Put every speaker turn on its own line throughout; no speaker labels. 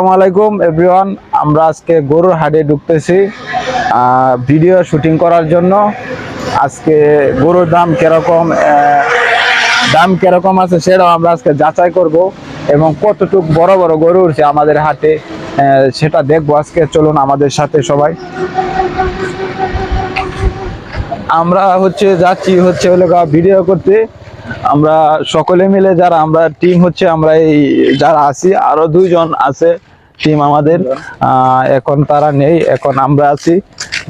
আসসালামু আলাইকুম এভরিওয়ান আমরা আজকে গরুর হাটে ঢুকতেছি ভিডিও শুটিং করার জন্য। আজকে গরুর দাম কীরকম দাম কীরকম আছে সেটাও আমরা আজকে যাচাই করব এবং কতটুক বড় বড় গরু উঠছে আমাদের হাটে সেটা দেখব। আজকে চলুন আমাদের সাথে সবাই। আমরা হচ্ছে যাচ্ছি হচ্ছে হলো ভিডিও করতে। আমরা সকলে মিলে যারা, আমরা টিম হচ্ছে, আমরা এই যারা আছি, আরও দুইজন আছে। টিম আমাদের। এখন তারা নেই, এখন আমরা আছি।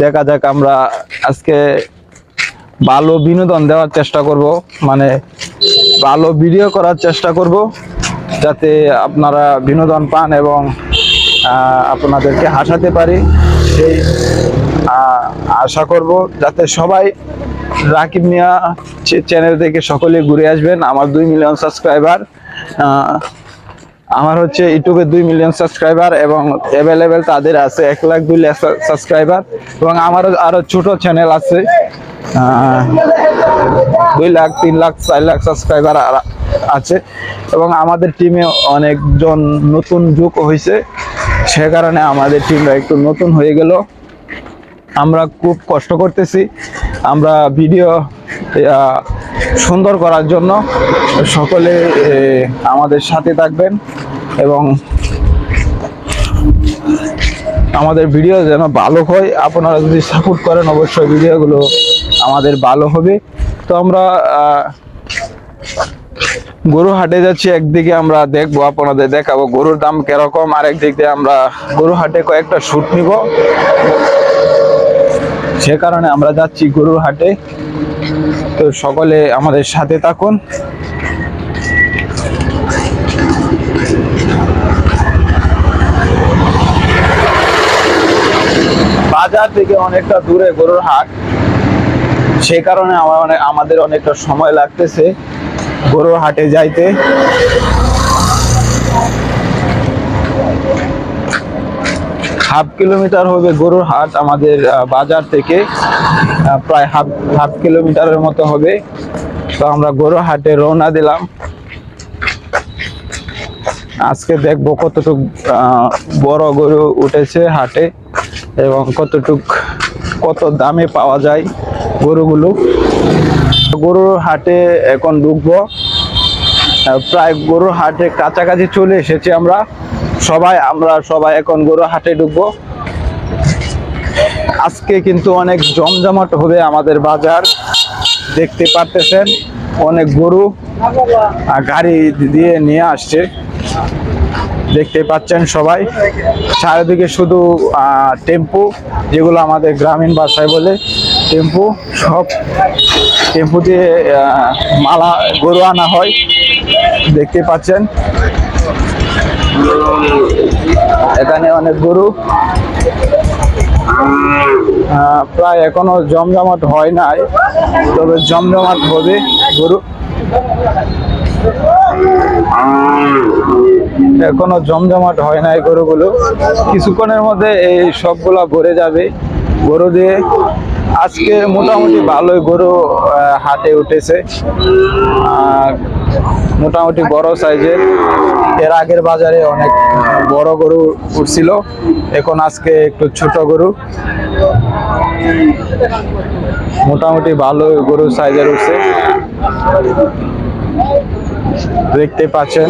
দেখা যাক আমরা আজকে ভালো বিনোদন দেওয়ার চেষ্টা করব মানে ভালো ভিডিও করার চেষ্টা করব, যাতে আপনারা বিনোদন পান এবং আপনাদেরকে হাসাতে পারি। সেই আশা করব যাতে সবাই রাকিব মিয়া চ্যানেল থেকে সকলে ঘুরে আসবেন, আমার দুই মিলিয়ন সাবস্ক্রাইবার আমার হচ্ছে ইউটিউবে দুই মিলিয়ন সাবস্ক্রাইবার এবং অ্যাভেলেবেল তাদের আছে এক লাখ দুই লাখ সাবস্ক্রাইবার এবং আমারও আরও ছোট চ্যানেল আছে দুই লাখ, তিন লাখ, চার লাখ সাবস্ক্রাইবার আছে এবং আমাদের টিমে অনেকজন নতুন যুগ হয়েছে সে কারণে আমাদের টিমটা একটু নতুন হয়ে গেল। আমরা খুব কষ্ট করতেছি, আমরা ভিডিও সুন্দর করার জন্য সকলে আমাদের সাথে থাকবেন এবং আমাদের ভিডিও যেন ভালো হয়, আপনারা যদি সাপোর্ট করেন, অবশ্যই ভিডিওগুলো আমাদের ভালো হবে। তো আমরা গরু হাটে যাচ্ছি, একদিকে আমরা দেখব, আপনাদের দেখাবো গরুর দাম কীরকম আর একদিক দিয়ে আমরা গরু হাটে কয়েকটা শুট নিব। সে কারণে আমরা যাচ্ছি গরুর হাটে। তো সকলে আমাদের সাথে থাকুন। বাজার থেকে অনেকটা দূরে গরুর হাট। সে কারণে আমার অনেক আমাদের অনেকটা সময় লাগতেছে গরুর হাটে যাইতে। হাফ কিলোমিটার হবে গরুর হাট আমাদের বাজার থেকে প্রায় হাফ হাফ কিলোমিটারের মতো হবে। তো আমরা গরুর হাটে রওনা দিলাম। আজকে দেখব কতটুক বড় গরু উঠেছে হাটে এবং কতটুক, কত দামে পাওয়া যায় গরুগুলো। গরুর হাটে এখন ঢুকবো। প্রায় গরুর হাটে কাছাকাছি চলে এসেছি আমরা। সবাই, আমরা সবাই এখন গরু হাটে ঢুকবো। আজকে কিন্তু অনেক জমজমাট হবে আমাদের বাজার। দেখতে পারতেছেন, অনেক গরু গাড়ি দিয়ে নিয়ে আসছে। দেখতে পাচ্ছেন সবাই, চারিদিকে শুধু টেম্পু, যেগুলো আমাদের গ্রামীণ ভাষায় বলে টেম্পু, সব টেম্পু দিয়ে মালা গরু আনা হয়। দেখতে পাচ্ছেন এখানে অনেক গরু। প্রায় এখনও জমজমাট হয় নাই, তবে জমজমাট হবে গরু। এখনও জমজমাট হয় নাই গরুগুলো। কিছুক্ষণের মধ্যে এই সবগুলা ভরে যাবে। গরু দিয়ে আজকে মোটামুটি ভালোই গরু হাটে উঠেছে। মোটামুটি বড় সাইজের। এর আগের বাজারে অনেক বড় গরু উঠছিল। এখন আজকে একটু ছোট গরু। মোটামুটি ভালো গরু সাইজের উঠছে। দেখতে পাচ্ছেন,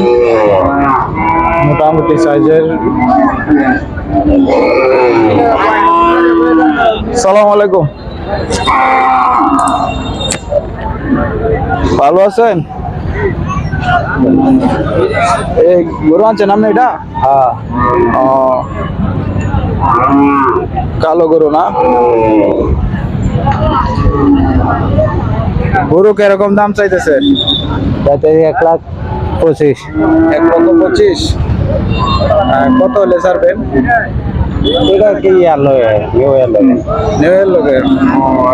মোটামুটি সাইজের। সালাম আলাইকুম। ভালো আছেন? এই গরু আনছেন আপনি এটা? হ্যাঁ। কালো গরু না? গরু কীরকম দাম চাইতেছে?
এক লাখ পঁচিশ।
এক লক্ষ পঁচিশ। কত হলে ছাড়বেন?
এটা কি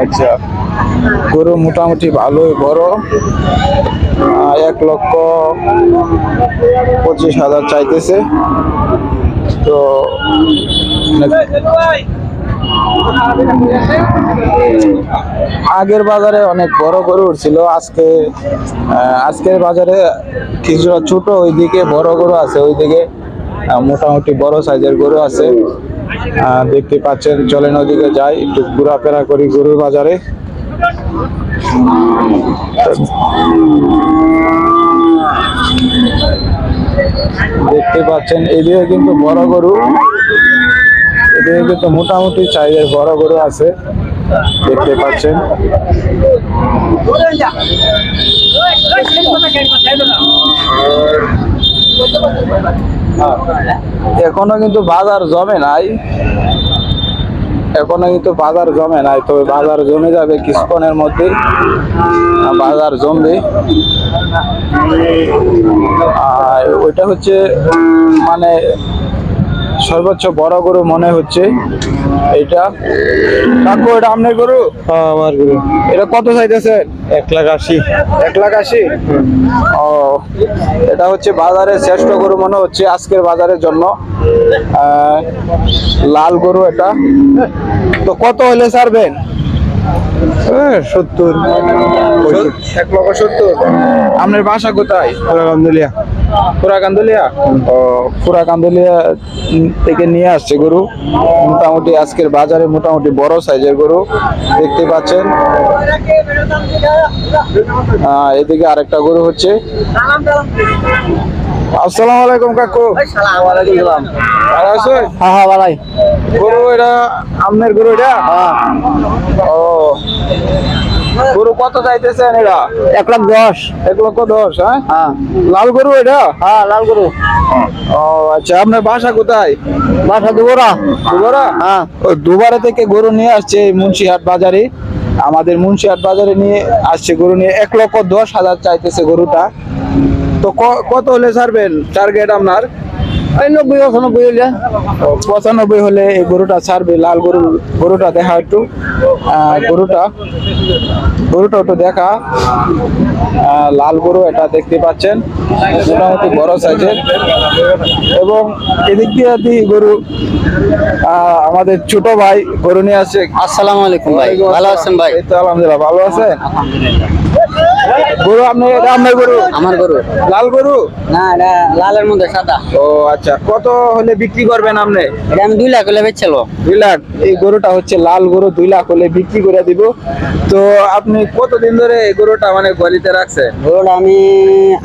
আচ্ছা। গরু মোটামুটি ভালোই বড়। এক লক্ষ পঁচিশ হাজার চাইতেছে। তো আগের বাজারে অনেক বড় গরু উঠছিল, আজকে আজকের বাজারে কিছুটা ছোট, ওইদিকে বড় গরু আছে, ওইদিকে মোটামুটি বড় সাইজের গরু আছে। দেখতে পাচ্ছেন, চলেন ওদিকে যাই, একটু ঘোরাফেরা করি গরুর বাজারে। দেখতে পাচ্ছেন, এদিকে কিন্তু বড় গরু। এদিকে কিন্তু মোটামুটি সাইজের বড় গরু আছে, দেখতে পাচ্ছেন। এখনও কিন্তু বাজার জমে নাই। এখনও কিন্তু বাজার জমে নাই, তবে বাজার জমে যাবে কিছুক্ষণের মধ্যে বাজার জমবে। আর ওইটা হচ্ছে মানে সর্বোচ্চ বড় গরু মনে হচ্ছে। এটা কাকু এটা আপনার গরু?
হ্যাঁ আমার গরু।
এটা কত চাইতেছে?
এক লাখ আশি।
এক লাখ আশি? ও এটা হচ্ছে বাজারে শ্রেষ্ঠ গরু মনে হচ্ছে আজকের বাজারের জন্য। লাল গরু এটা। তো কত হলে ছাড়বেন?
সত্তর
এক লক্ষ সত্তর। আপনার বাসা কোথায়?
আলহামদুলিল্লাহ
পুরাকান্দুলিয়া ও পুরাকান্দুলিয়া থেকে নিয়ে আসছে গরু। মোটামুটি আজকের বাজারে মোটামুটি বড় সাইজের গরু। দেখতে পাচ্ছেন। আহ, এদিকে আরেকটা গরু হচ্ছে। আসসালামু আলাইকুম কাকু। ভালো আছেন?
হ্যাঁ হ্যাঁ
গরু এটা আপনার গরু এটা? ও। গরু কত চাইতেছেন এটা
এক লাখ দশ।
এক লক্ষ দশ হ্যাঁ?
হ্যাঁ।
লাল গরু এটা?
হ্যাঁ লাল গরু।
ও আচ্ছা আপনার বাসা কোথায়?
বাসা দুবরা।
দুবারা?
হ্যাঁ।
দুবারা থেকে গরু নিয়ে আসছে মুন্সিহাট বাজারে। আমাদের মুন্সিহাট বাজারে নিয়ে আসছে গরু নিয়ে। এক লক্ষ দশ হাজার চাইতেছে গরুটা। তো কত হলে ছাড়বেন? টার্গেট আপনার?
নব্বই পঁচানব্বই হইলে
ও, পঁচানব্বই হলে এই গরুটা ছাড়বে লাল গরু গরুটা দেখা একটু। গরুটা গরুটা একটু দেখা। লাল গরু এটা দেখতে পাচ্ছেন। মোটামুটি বড় সাইজের। এবং এদিক দিয়ে দি গরু আহ, আমাদের ছোট ভাই গরু নিয়ে আসছে।
আসসালামু আলাইকুম ভাই ভালো আছেন ভাই?
তো আলহামদুলিল্লাহ ভালো আছেন? গরু আপনি এটা আপনার গরু?
আমার গরু।
লাল গরু?
না এটা লালের মধ্যে সাদা।
ও আচ্ছা। কত হলে বিক্রি করবেন আপনি?
এটা আমি দুই লাখ হলে বেচছিল
দুই লাখ। এই গরুটা হচ্ছে লাল গরু দুই লাখ হলে বিক্রি করে দিব। তো আপনি কতদিন ধরে এই গরুটা মানে গলিতে রাখছেন?
গরুটা আমি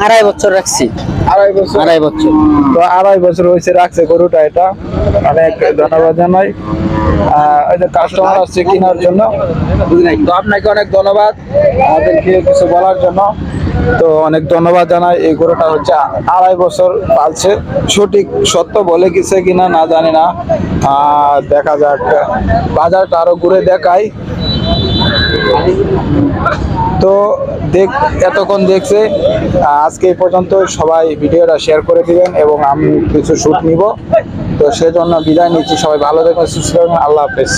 আড়াই বছর রাখছি।
আড়াই বছর।
আড়াই বছর।
তো আড়াই বছর হয়েছে রাখছে গরুটা এটা। অনেক ধন্যবাদ জানাই। ওই যে কাস্টমার আসছে কেনার জন্য। তো আপনাকে অনেক ধন্যবাদ আমাদেরকে কিছু বলার জন্য। তো অনেক ধন্যবাদ জানাই এই গরুটা হচ্ছে আড়াই বছর পালছে। সঠিক সত্য বলে গেছে কিনা না জানি না। দেখা যাক। বাজারটা আরও ঘুরে দেখাই। তো দেখ, এতক্ষণ দেখছে, আজকে এই পর্যন্ত সবাই ভিডিওটা শেয়ার করে দিবেন এবং আমি কিছু শ্যুট নিব। তো সেজন্য বিদায় নিচ্ছি, সবাই ভালো দেখবেন সুস্থ আল্লাহ হাফেজ।